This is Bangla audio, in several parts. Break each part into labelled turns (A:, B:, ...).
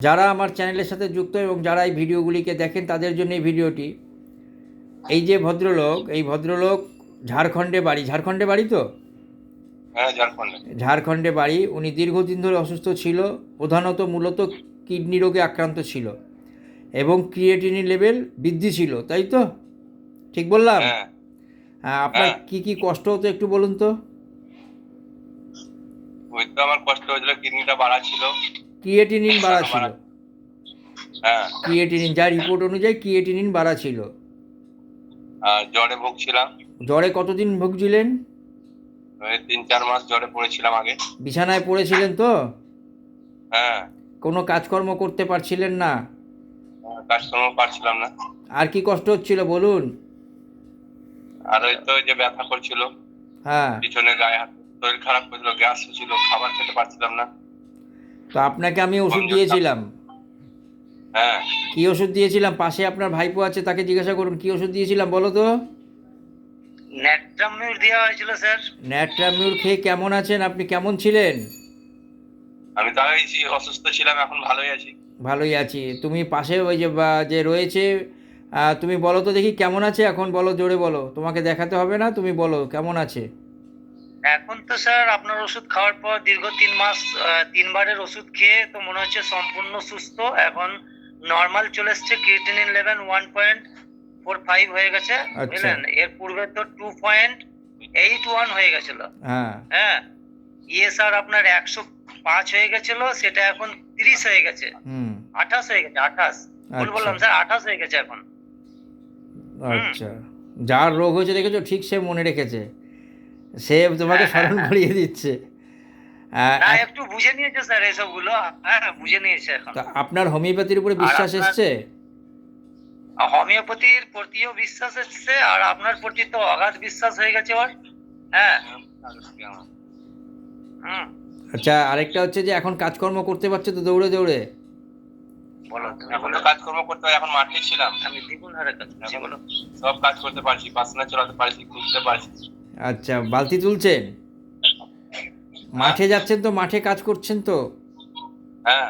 A: যারা আমার চ্যানেলের সাথে যুক্ত এবং যারা এই ভিডিওগুলিকে দেখেন তাদের জন্য এই ভিডিওটি। এই যে ভদ্রলোক এই ভদ্রলোক ঝাড়খণ্ডে বাড়ি। ঝাড়খণ্ডে বাড়ি তো?
B: হ্যাঁ ঝাড়খণ্ডে।
A: বাড়ি। উনি দীর্ঘদিন ধরে অসুস্থ ছিল প্রধানত মূলত কিডনি রোগে আক্রান্ত ছিল এবং ক্রিয়েটিনিন লেভেল বৃদ্ধি ছিল তাই তো? ঠিক বললাম?
B: হ্যাঁ।
A: হ্যাঁ, আপনার
B: হ্যাঁ।
A: কি কি কষ্ট হতো একটু বলুন তো?
B: ওই তো আমার কষ্ট হয়েছিল কিডনিটা বাড়া ছিল।
A: ক্রিয়েটিনিন বাড়া ছিল।
B: হ্যাঁ।
A: ক্রিয়েটিনিন যা রিপোর্ট অনুযায়ী ক্রিয়েটিনিন বাড়া ছিল।
B: আর জ্বরে ভুগছিলাম।
A: জ্বরে কতদিন ভুগছিলেন?
B: তিন চার মাস জ্বরে পড়েছিলাম আগে।
A: বিছানায় পড়েছিলেন তো?
B: হ্যাঁ।
A: কোনো কাজকর্ম করতে পারছিলেন না?
B: কাজকর্ম পারছিলাম না।
A: আর কি কষ্ট হচ্ছিল বলুন?
B: আর ওই তো যে ব্যথা করছিল।
A: হ্যাঁ।
B: পিছনে গায়ে হাত শরীর খারাপ করছিল গ্যাস হচ্ছিল খাবার খেতে পারছিলাম না।
A: তো আপনাকে আমি ওষুধ দিয়েছিলাম।
B: হ্যাঁ।
A: কি ওষুধ দিয়েছিলাম? পাশে আপনার ভাইপো আছে তাকে জিজ্ঞাসা করুন কি ওষুধ দিয়েছিলাম বলো তো?
C: ন্যাট্রামিউর দেওয়া হয়েছিল স্যার।
A: ন্যাট্রামিউর খেয়ে কেমন আছেন? আপনি কেমন ছিলেন?
B: আমি তো অসুস্থ ছিলাম এখন ভালোই আছি।
A: ভালোই আছি। তুমি পাশে ওই যে যে রয়েছে তুমি বলো তো দেখি কেমন আছে? এখন বলো জোরে বলো। তোমাকে দেখাতে হবে না? তুমি বলো কেমন আছে?
C: এখন তো স্যার আপনার ওষুধ খাওয়ার পর দীর্ঘ তিন মাস তিনবারের ওষুধ খেয়ে তো মনে হচ্ছে সম্পূর্ণ সুস্থ। এখন নর্মাল চলে এসছে creatinine level one point four five হয়ে গেছে
A: আচ্ছা।
C: বুঝলেন? এর পূর্বে তো টু পয়েন্ট এইট ওয়ান হয়ে গেছিল।
A: হ্যাঁ।
C: হ্যাঁ ইএসআর আপনার একশো পাঁচ হয়ে গেছিল সেটা এখন তিরিশ হয়ে গেছে। আঠাশ হয়ে গেছে আঠাশ। ভুল
A: আচ্ছা।
C: বললাম স্যার আঠাশ হয়ে গেছে এখন।
A: আচ্ছা। যার রোগ হয়েছে দেখেছ ঠিক সে মনে রেখেছে। সে তোমাকে স্মরণ করিয়ে দিচ্ছে। আহ,
C: না
A: এক-
C: একটু বুঝে নিয়েছে স্যার এসবগুলো হ্যাঁ বুঝে নিয়েছে এখন।
A: আপনার হোমিওপ্যাথির উপরে বিশ্বাস এসছে?
C: হোমিওপ্যাথির প্রতিও বিশ্বাস এসছে আর আপনার প্রতি তো অগাধ বিশ্বাস হয়ে গেছে ওর। হ্যাঁ।
A: আচ্ছা আরেকটা হচ্ছে যে এখন কাজকর্ম করতে পারছে তো দৌড়ে দৌড়ে?
C: বলো
B: এখন তো কাজকর্ম করতে হয় এখন মাঠে ছিলাম।
C: আমি দ্বিগুণ হারে কাজ বলো।
B: সব কাজ করতে পারছি পার্সোনাল চালাতে পারছি খুঁজতে পারছি।
A: আচ্ছা বালতি তুলছেন? মাঠে যাচ্ছেন তো মাঠে কাজ করছেন তো?
B: হ্যাঁ।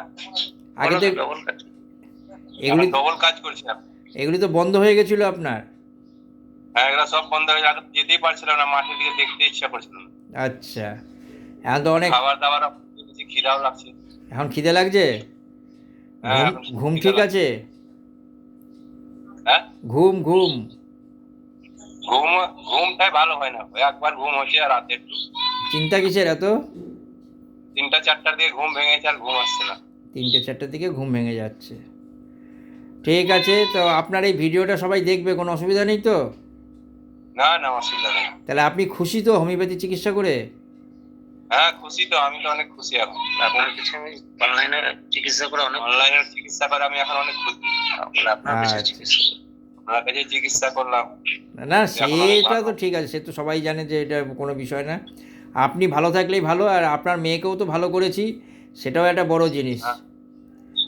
A: আগে তো এগুলি
B: ডবল কাজ করছি
A: এগুলি তো বন্ধ হয়ে গেছিল আপনার?
B: হ্যাঁ এগুলো সব বন্ধ হয়ে যাবে যেতেই পারছিলাম না মাঠের দিকে দেখতে ইচ্ছা করছিল না।
A: আচ্ছা। এখন তো অনেক
B: খাবার দাবার খিদাও লাগছে।
A: এখন খিদে লাগছে?
B: হ্যাঁ,
A: ঘুম- ঠিক আছে?
B: হ্যাঁ?
A: ঘুম ঘুম।
B: ঘুম ঘুমটাই ভালো হয় না। ওই একবার ঘুম হচ্ছে আর রাতে একটু।
A: চিন্তা কিসের এত?
B: তিনটা চারটার দিকে ঘুম ভেঙে গেছে আর ঘুম আসছে না।
A: তিনটে চারটের দিকে ঘুম ভেঙে যাচ্ছে। ঠিক আছে তো আপনার এই ভিডিওটা সবাই দেখবে কোনো অসুবিধা নেই তো?
B: না না অসুবিধা নেই।
A: তাহলে আপনি খুশি তো হোমিওপ্যাথি চিকিৎসা করে?
B: হ্যাঁ খুশি তো আমি তো অনেক খুশি এখন। এখন
C: আপনার কিছু আমি অনলাইনে চিকিৎসা করে অনেক
B: অনলাইনে চিকিৎসা করে আমি এখন অনেক খুশি।
C: আপনার কাছে
A: আচ্ছা।
C: চিকিৎসা।
B: আপনার কাছে চিকিৎসা করলাম।
A: না
B: না
A: সেটা তো ঠিক আছে সে তো সবাই জানে যে এটা কোনো বিষয় না। আপনি ভালো থাকলেই ভালো আর আপনার মেয়েকেও তো ভালো করেছি সেটাও একটা বড় জিনিস।
B: হ্যাঁ।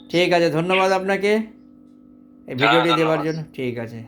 A: ঠিক আছে ধন্যবাদ আপনাকে। এই ভিডিওটি দেওয়ার জন্য ঠিক আছে।